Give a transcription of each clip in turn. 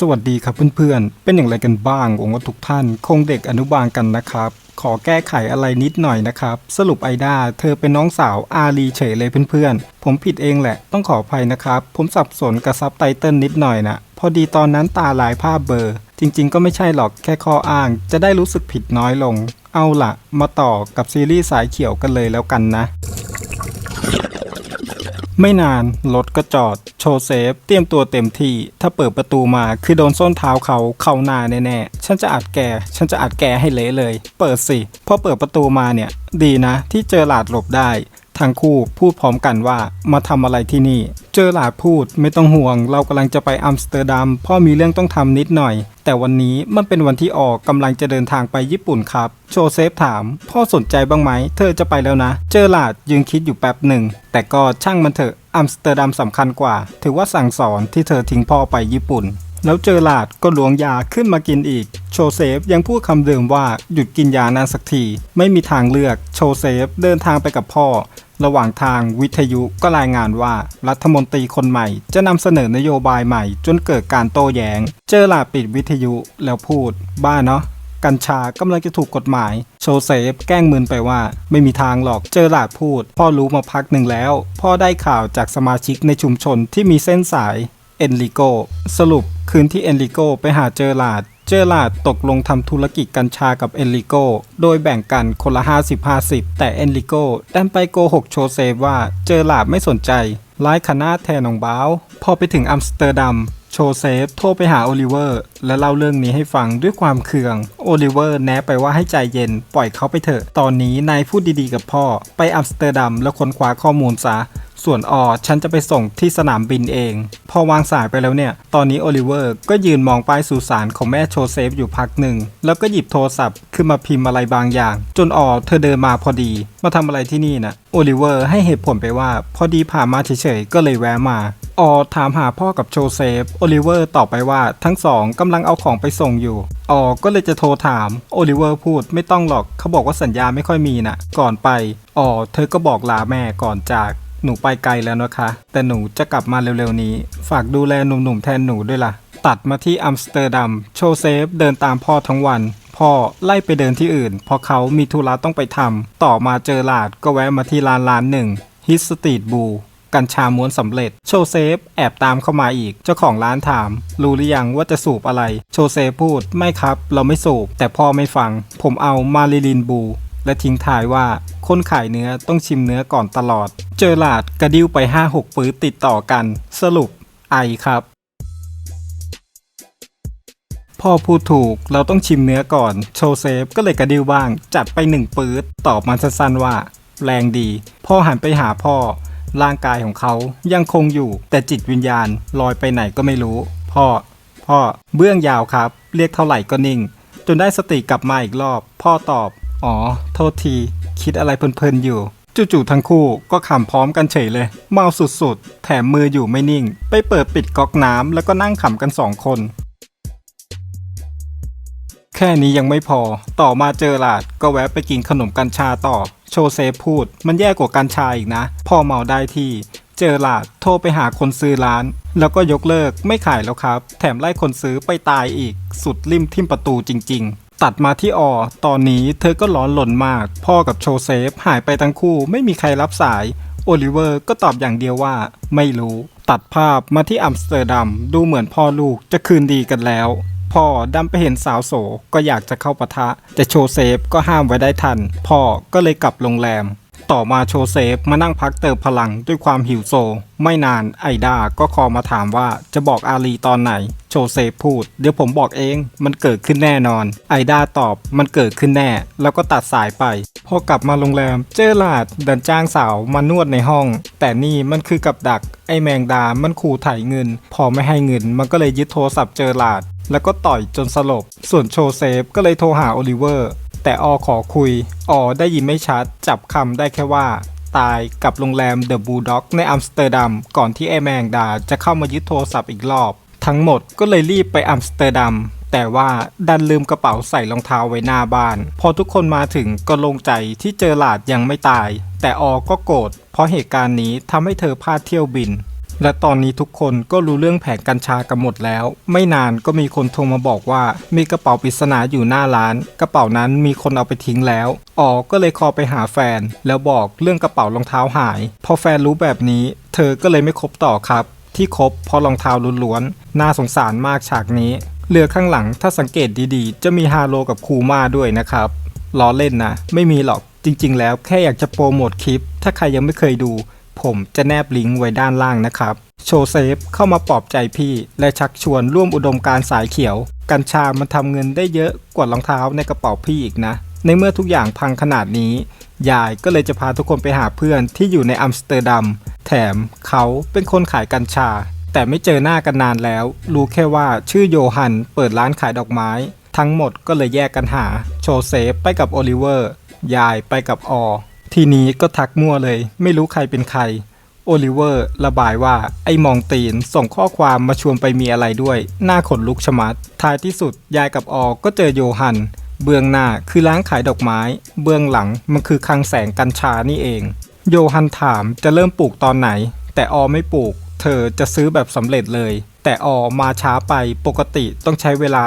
สวัสดีครับเพื่อนๆ เป็นอย่างไรกันบ้างหวังว่าทุกท่าน คงเด็กอนุบาลกันนะครับ ขอแก้ไขอะไรนิดหน่อยนะครับ สรุปไอดาเธอเป็นน้องสาวอาลีเฉยเลยเพื่อนๆ ผมผิดเองแหละ ต้องขออภัยนะครับ ผมสับสนกับซับไตเติลนิดหน่อยนะพอดีตอนนั้นตาลายภาพเบอร์ จริง ๆ ก็ไม่ใช่หรอกแค่ข้ออ้าง จะได้รู้สึกผิดน้อยลง เอาล่ะมาต่อกับซีรีส์สายเขียวกันเลยแล้วกันนะ ไม่นาน รถก็จอด โชว์เซฟ เตรียมตัวเต็มที่ ถ้าเปิดประตูมาคือโดนส้นเท้าเขาเข้าหน้าแน่ๆ ฉันจะอัดแก ฉันจะอัดแกให้เละเลย เปิดสิ พอเปิดประตูมาเนี่ย ดีนะ ที่เจอหลาดหลบได้ ทั้งคู่พูดพร้อมกันว่ามาทำอะไรที่นี่ เจอหลาดพูดไม่ต้องห่วง เรากำลังจะไปอัมสเตอร์ดัมพ่อมีเรื่องต้องทำนิดหน่อย แต่วันนี้มันเป็นวันที่ออกกำลังจะเดินทางไปญี่ปุ่นครับ โชเซฟถาม พ่อสนใจบ้างไหม เธอจะไปแล้วนะ เจอหลาดยืนคิดอยู่แป๊บหนึ่ง แต่ก็ช่างมันเถอะอัมสเตอร์ดัมสำคัญกว่า ถือว่าสั่งสอนที่เธอทิ้งพ่อไปญี่ปุ่น แล้วเจอหลาดก็หลวงยาขึ้นมากินอีก โชเซฟยังพูดคำเดิมว่าหยุดกินยานานสักที ไม่มีทางเลือก โชเซฟเดินทางไปกับพ่อ ระหว่างทางวิทยุก็รายงานว่ารัฐมนตรีคนใหม่ จะนำเสนอนโยบายใหม่ จนเกิดการโต้แย้ง เจอหลาดปิดวิทยุแล้วพูด บ้าเนาะกัญชากำลังจะถูกกฎหมาย โชเซฟแกล้งมึนไปว่า ไม่มีทางหรอกเจอหลาดพูด พ่อรู้มาพักหนึ่งแล้ว พ่อได้ข่าวจากสมาชิกในชุมชนที่มีเส้นสาย เอนริโกสรุปคืนที่เอนริโกไปหาเจอหลาด เจอหลาดตกลงทำธุรกิจกัญชากับเอนริโกโดยแบ่งกันคนละ 50-50 แต่เอนริโกดันไปโกหกโชเซว่าเจอหลาดไม่สนใจร้ายขนาแทนองบ้าว พอไปถึงอัมสเตอร์ดัม โชเซฟโทรไปหาโอลิเวอร์ และเล่าเรื่องนี้ให้ฟังด้วยความเคือง โอลิเวอร์แนะไปว่าให้ใจเย็น ปล่อยเขาไปเถอะ ตอนนี้นายพูดดีๆกับพ่อ ไปอัมสเตอร์ดัมแล้วค้นคว้าข้อมูลซะ ส่วนออฉันจะไปส่งที่สนามบินเอง พอวางสายไปแล้วเนี่ย ตอนนี้โอลิเวอร์ก็ยืนมองป้ายสุสานของแม่โชเซฟอยู่พักหนึ่ง แล้วก็หยิบโทรศัพท์ขึ้นมาพิมพ์อะไรบางอย่าง จนออเธอเดินมาพอดี มาทำอะไรที่นี่นะโอลิเวอร์ให้เหตุผลไปว่า พอดีผ่านมาเฉยๆก็เลยแวะมา ออถามหาพ่อกับโชเซฟ โอลิเวอร์ตอบไปว่าทั้งสองกำลังเอาของไปส่งอยู่ ออก็เลยจะโทรถาม โอลิเวอร์พูดไม่ต้องหรอกเขาบอกว่าสัญญาไม่ค่อยมีนะก่อนไป ออเธอก็บอกลาแม่ก่อนจากหนูไปไกลแล้วนะคะ แต่หนูจะกลับมาเร็วๆนี้ ฝากดูแลหนุ่มๆแทนหนูด้วยล่ะ ตัดมาที่อัมสเตอร์ดัม โชเซฟเดินตามพ่อทั้งวัน พ่อไล่ไปเดินที่อื่น เพราะเขามีธุระต้องไปทำ ต่อมาเจอหลาดก็แวะมาที่ร้านร้านหนึ่งฮิสตีดบู กัญชาม้วนสำเร็จ โชเซฟแอบตามเข้ามาอีก เจ้าของร้านถาม รู้หรือยังว่าจะสูบอะไร โชเซฟพูดไม่ครับ เราไม่สูบ แต่พ่อไม่ฟัง ผมเอามาริลินบู และทิ้งท้ายว่าคนขายเนื้อต้องชิมเนื้อก่อนตลอด เจอหลาดกระดิ้วไป 5-6 ปื้ดติดต่อกัน สรุปไอครับพ่อพูดถูก เราต้องชิมเนื้อก่อน โชเซฟก็เลยกระดิ้วบ้าง จัดไปหนึ่งปื๊ด ตอบมาสั้นๆว่า แรงดี พ่อหันไปหาพ่อ ร่างกายของเขายังคงอยู่ แต่จิตวิญญาณลอยไปไหนก็ไม่รู้ พ่อ พ่อ เบื้องยาวครับ เรียกเท่าไหร่ก็นิ่ง จนได้สติกลับมาอีกรอบ พ่อตอบ อ๋อ โทษที คิดอะไรเพลินๆอยู่จู่ๆทั้งคู่ก็ขำพร้อมกันเฉยเลย เมาสุดๆ แถมมืออยู่ไม่นิ่ง ไปเปิดปิดก๊อกน้ำแล้วก็นั่งขำกันสองคน แค่นี้ยังไม่พอ ต่อมาเจอหลาดก็แวะไปกินขนมกัญชาต่อ โชเซพูด มันแย่กว่ากัญชาอีกนะ พอเมาได้ที่ เจอหลาดโทรไปหาคนซื้อร้าน แล้วก็ยกเลิกไม่ขายแล้วครับ แถมไล่คนซื้อไปตายอีก สุดริมทิมประตูจริง ๆตัดมาที่ออ ตอนนี้เธอก็ร้อนหล่นมาก พ่อกับโชเซฟหายไปทั้งคู่ไม่มีใครรับสาย โอลิเวอร์ก็ตอบอย่างเดียวว่า ไม่รู้ ตัดภาพมาที่อัมสเตอร์ดัม ดูเหมือนพ่อลูกจะคืนดีกันแล้ว พ่อดันไปเห็นสาวโสก็อยากจะเข้าปะทะ แต่โชเซฟก็ห้ามไว้ได้ทัน พ่อก็เลยกลับโรงแรม ต่อมาโชเซฟมานั่งพักเติมพลังด้วยความหิวโซ ไม่นานไอดาก็คอมาถามว่าจะบอกอาลีตอนไหน โชเซฟพูด เดี๋ยวผมบอกเอง มันเกิดขึ้นแน่นอน ไอดาตอบมันเกิดขึ้นแน่ แล้วก็ตัดสายไป พอกลับมาโรงแรม เจอหลาดดันจ้างสาวมานวดในห้อง แต่นี่มันคือกับดัก ไอแมงดา มันขู่ไถ่เงิน พอไม่ให้เงิน มันก็เลยยึดโทรศัพท์เจอหลาด แล้วก็ต่อยจนสลบ ส่วนโชเซฟก็เลยโทรหาโอลิเวอร์ แต่อขอคุย อได้ยินไม่ชัด จับคำได้แค่ว่าตายกับโรงแรมเดอะบูลด็อกในอัมสเตอร์ดัมก่อนที่ไอแมงดาจะเข้ามายึดโทรศัพท์อีกรอบ ทั้งหมดก็เลยรีบไปอัมสเตอร์ดัม แต่ว่าดันลืมกระเป๋าใส่รองเท้าไว้หน้าบ้าน พอทุกคนมาถึงก็โลงใจที่เจอหลาดยังไม่ตาย แต่อก็โกรธเพราะเหตุการณ์นี้ทำให้เธอพลาดเที่ยวบิน และตอนนี้ทุกคนก็รู้เรื่องแผนกัญชากันหมดแล้ว ไม่นานก็มีคนโทรมาบอกว่า มีกระเป๋าปริศนาอยู่หน้าร้าน กระเป๋านั้นมีคนเอาไปทิ้งแล้วออก็เลยคอไปหาแฟน แล้วบอกเรื่องกระเป๋ารองเท้าหาย พอแฟนรู้แบบนี้ เธอก็เลยไม่คบต่อครับ ที่คบเพราะรองเท้าล้วนๆน่าสงสารมากฉากนี้ เรือข้างหลังถ้าสังเกตดีๆ จะมีฮาโลกับคูมาด้วยนะครับล้อเล่นนะ ไม่มีหรอกจริงๆ แล้วแค่อยากจะโปรโมทคลิป ถ้าใครยังไม่เคยดู ผมจะแนบลิงก์ไว้ด้านล่างนะครับ โชเซฟเข้ามาปลอบใจพี่ และชักชวนร่วมอุดมการณ์สายเขียว กัญชามันทำเงินได้เยอะกว่ารองเท้าในกระเป๋าพี่อีกนะ ในเมื่อทุกอย่างพังขนาดนี้ ยายก็เลยจะพาทุกคนไปหาเพื่อนที่อยู่ในอัมสเตอร์ดัม แถมเขาเป็นคนขายกัญชา แต่ไม่เจอหน้ากันนานแล้ว รู้แค่ว่าชื่อโยฮันเปิดร้านขายดอกไม้ ทั้งหมดก็เลยแยกกันหา โชเซฟไปกับโอลิเวอร์ ยายไปกับออ ทีนี้ก็ทักมั่วเลย ไม่รู้ใครเป็นใคร โอลิเวอร์ระบายว่าไอ้มองตีนส่งข้อความมาชวนไปมีอะไรด้วย หน้าขนลุกชะมัด ท้ายที่สุดยายกับออก็เจอโยฮัน เบื้องหน้าคือร้านขายดอกไม้ เบื้องหลังมันคือคลังแสงกัญชานี่เอง โยฮันถามจะเริ่มปลูกตอนไหน แต่ออไม่ปลูก เธอจะซื้อแบบสำเร็จเลย แต่ออมาช้าไปปกติต้องใช้เวลา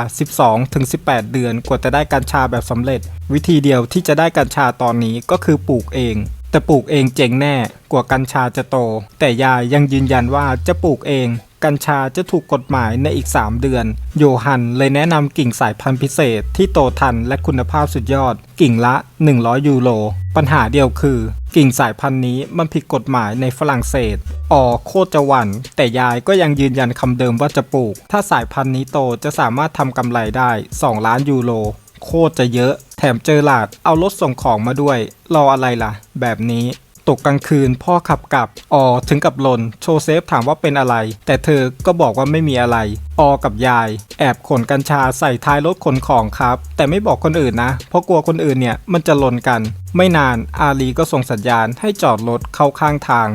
12-18 เดือนกว่าจะได้กัญชาแบบสำเร็จ วิธีเดียวที่จะได้กัญชาตอนนี้ก็คือปลูกเองแต่ปลูกเองเจ๋งแน่กว่ากัญชาจะโต แต่ยายยังยืนยันว่าจะปลูกเอง กัญชาจะถูกกฎหมายในอีก 3 เดือน โยฮันเลยแนะนำกิ่งสายพันธุ์พิเศษที่โตทันและคุณภาพสุดยอด กิ่งละ 100 ยูโร ปัญหาเดียวคือ กิ่งสายพันธุ์นี้มันผิดกฎหมายในฝรั่งเศสอ๋อโคตรจะหวัน แต่ยายก็ยังยืนยันคำเดิมว่าจะปลูก ถ้าสายพันธุ์นี้โตจะสามารถทำกำไรได้ 2 ล้านยูโรโคตรจะเยอะ แถมเจอหลาดเอารถส่งของมาด้วย รออะไรล่ะ แบบนี้ ตกกลางคืน พ่อขับกลับ ออถึงกับหลนโชเซฟถามว่าเป็นอะไร แต่เธอก็บอกว่าไม่มีอะไร ออกับยาย แอบขนกัญชาใส่ท้ายรถขนของครับ แต่ไม่บอกคนอื่นนะ เพราะกลัวคนอื่นเนี่ยมันจะหล่นกัน ไม่นานอาลีก็ส่งสัญญาณให้จอดรถเข้าข้างทาง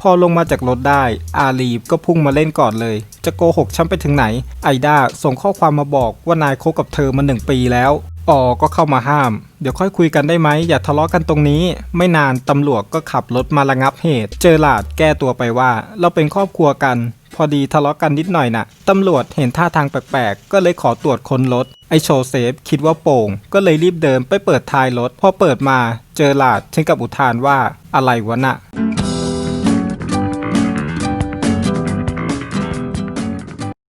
พอลงมาจากรถได้ อาลีก็พุ่งมาเล่นก่อนเลย จะโกหกฉันไปถึงไหน ไอด้าส่งข้อความมาบอกว่านายคบกับเธอมาหนึ่งปีแล้ว ออก็เข้ามาห้าม เดี๋ยวค่อยคุยกันได้ไหมอย่าทะเลาะกันตรงนี้ ไม่นานตำรวจก็ขับรถมาระงับเหตุ เจอหลาดแก้ตัวไปว่า เราเป็นครอบครัวกัน พอดีทะเลาะกันนิดหน่อยน่ะตำรวจเห็นท่าทางแปลกๆ ก็เลยขอตรวจค้นรถไอโชเซฟคิดว่าโป่ง ก็เลยรีบเดินไปเปิดท้ายรถพอเปิดมา เจอหลาดถึงกับอุทานว่าอะไรวะน่ะ